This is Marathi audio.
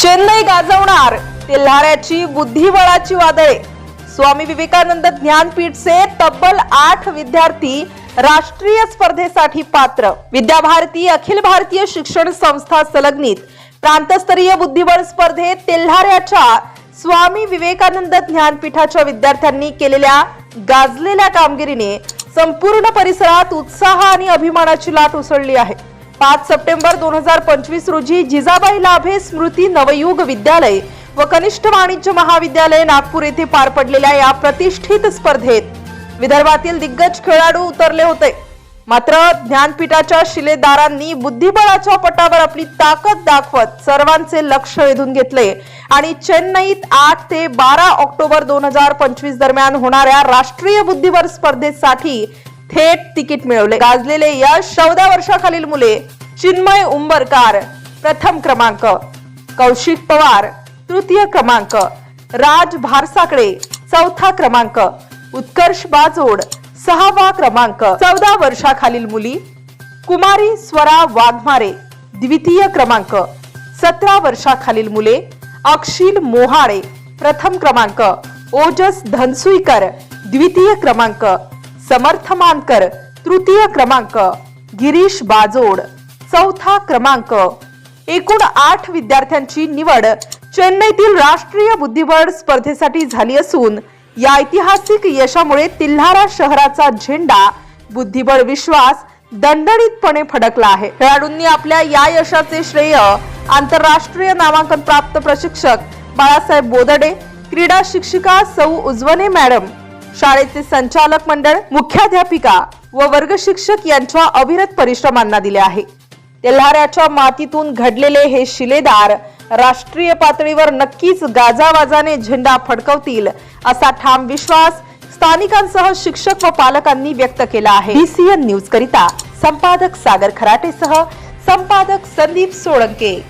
चेन्नई गाजवणार. तेल्हाऱ्याची बुद्धिबळाची वादळे. स्वामी विवेकानंद ज्ञानपीठचे तब्बल आठ विद्यार्थी राष्ट्रीय स्पर्धेसाठी पात्र. विद्याभारती अखिल भारतीय शिक्षण संस्था संलग्नित. प्रांतस्तरीय बुद्धिबळ स्पर्धेत तेल्हाऱ्याच्या स्वामी विवेकानंद ज्ञानपीठाच्या विद्यार्थ्यांनी केलेल्या गाजलेल्या कामगिरीने संपूर्ण परिसरात उत्साह आणि अभिमानाची लाट उसळली आहे. पाच सप्टेंबर दोन हजार पंचवीस रोजी जिजाबाई लाभे स्मृती नवयुग विद्यालय व कनिष्ठ वाणिज्य महाविद्यालय नागपूर येथे पार पडलेल्या या प्रतिष्ठित स्पर्धेत विदर्भातील दिग्गज खेळाडू उतरले होते. मात्र ज्ञानपीठाच्या शिलेदारांनी बुद्धिबळाच्या पटावर आपली ताकद दाखवत सर्वांचे लक्ष वेधून घेतले आणि चेन्नईत आठ ते बारा ऑक्टोबर दोन हजार पंचवीस दरम्यान होणाऱ्या राष्ट्रीय बुद्धिबळ स्पर्धेसाठी थेट तिकीट मिळवले. गाजलेले यश चौदा वर्षाखालील मुले चिन्मय उंबरकार प्रथम क्रमांक. कौशिक पवार तृतीय क्रमांक. राज भारसाकडे चौथा क्रमांक. उत्कर्ष बाजोड सहावा क्रमांक. चौदा वर्षाखालील मुली कुमारी स्वरा वाघमारे द्वितीय क्रमांक. सतरा वर्षाखालील मुले अक्षिल मोहाळे प्रथम क्रमांक. ओजस धनसुईकर द्वितीय क्रमांक. समर्थ मानकर तृतीय क्रमांक गिरीश बाजोड. चौथा क्रमांक एकूण आठ विद्यार्थ्यांची निवड चेन्नईतील राष्ट्रीय बुद्धिबळ स्पर्धेसाठी झाली असून या ऐतिहासिक यशामुळे तिल्हारा शहराचा झेंडा बुद्धिबळ विश्वास दणदणीतपणे फडकला आहे. खेळाडूंनी आपल्या या यशाचे श्रेय आंतरराष्ट्रीय नामांकन प्राप्त प्रशिक्षक बाळासाहेब बोदडे क्रीडा शिक्षिका सौ उजवणे मॅडम शाळेचे संचालक मंडळ मुख्याध्यापिका व वर्ग शिक्षक यांच्या अविरत परिश्रमांना दिले आहे. तेल्हाऱ्याच्या मातीतून घडलेले हे शिलेदार राष्ट्रीय पातळीवर नक्कीच गाजावाजाने झेंडा फडकवतील असा ठाम विश्वास स्थानिकांसह शिक्षक व पालकांनी व्यक्त केला आहे. बीसीएन न्यूज करिता संपादक सागर खराटेसह संपादक संदीप सोळंके.